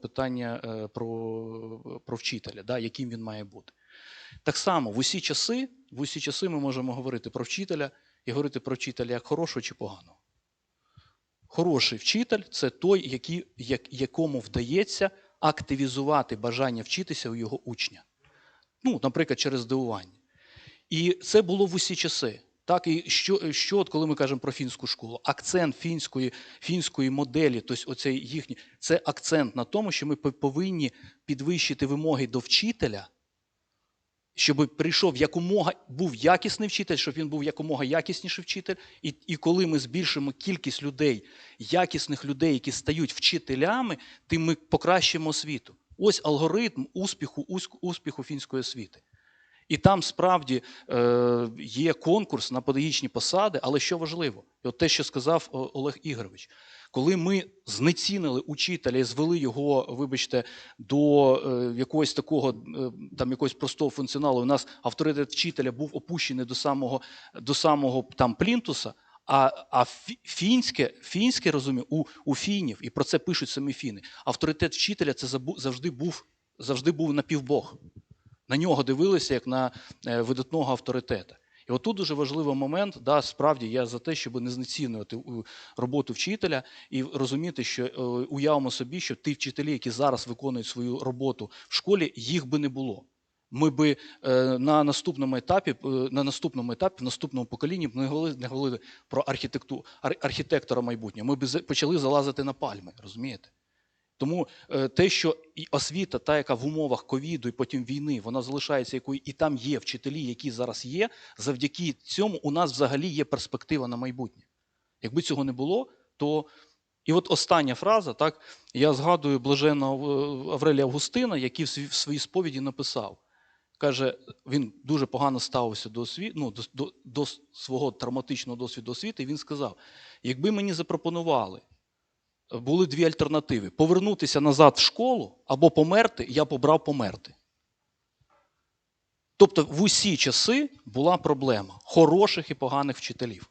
питання е, про, про вчителя, да, яким він має бути. Так само в усі часи, в усі часи ми можемо говорити про вчителя і говорити про вчителя як хорошого чи поганого. Хороший вчитель це той, який, як, якому вдається активізувати бажання вчитися у його учня. Ну, наприклад, через здивування. І це було в усі часи. Так, і що, що от коли ми кажемо про фінську школу, акцент фінської, фінської моделі, тобто оцей їхній, це акцент на тому, що ми повинні підвищити вимоги до вчителя, щоб прийшов якомога був якісний вчитель, щоб він був якомога якісніший вчитель. І, і коли ми збільшимо кількість людей, якісних людей, які стають вчителями, тим ми покращимо освіту. Ось алгоритм успіху, успіху фінської освіти. І там справді е, є конкурс на педагогічні посади, але що важливо, і от те, що сказав Олег Ігорович, коли ми знецінили учителя і звели його, вибачте, до е, якогось такого е, там якогось простого функціоналу, у нас авторитет вчителя був опущений до самого до самого там плінтуса. А, а фінське, фінське розумію, у, у фінів, і про це пишуть самі фіни. Авторитет вчителя це завжди був завжди був напівбог. На нього дивилися як на е, видатного авторитета. І отут дуже важливий момент. Да, справді я за те, щоб не знецінювати роботу вчителя і розуміти, що е, уявимо собі, що ті вчителі, які зараз виконують свою роботу в школі, їх би не було. Ми би е, на наступному етапі, на наступному етапі, в наступному поколінні не говорили, не говорили про архітектуру, архітектора майбутнього. Ми б почали залазити на пальми, розумієте? Тому е, те, що і освіта, та, яка в умовах ковіду і потім війни, вона залишається якою, і там є вчителі, які зараз є, завдяки цьому у нас взагалі є перспектива на майбутнє. Якби цього не було, то. І от остання фраза, так, я згадую блаженного Аврелія Августина, який в своїй сповіді написав. Каже, він дуже погано ставився до, осві... ну, до, до, до свого травматичного досвіду освіти, і він сказав: якби мені запропонували були дві альтернативи: повернутися назад в школу або померти, я побрав померти. Тобто в усі часи була проблема хороших і поганих вчителів.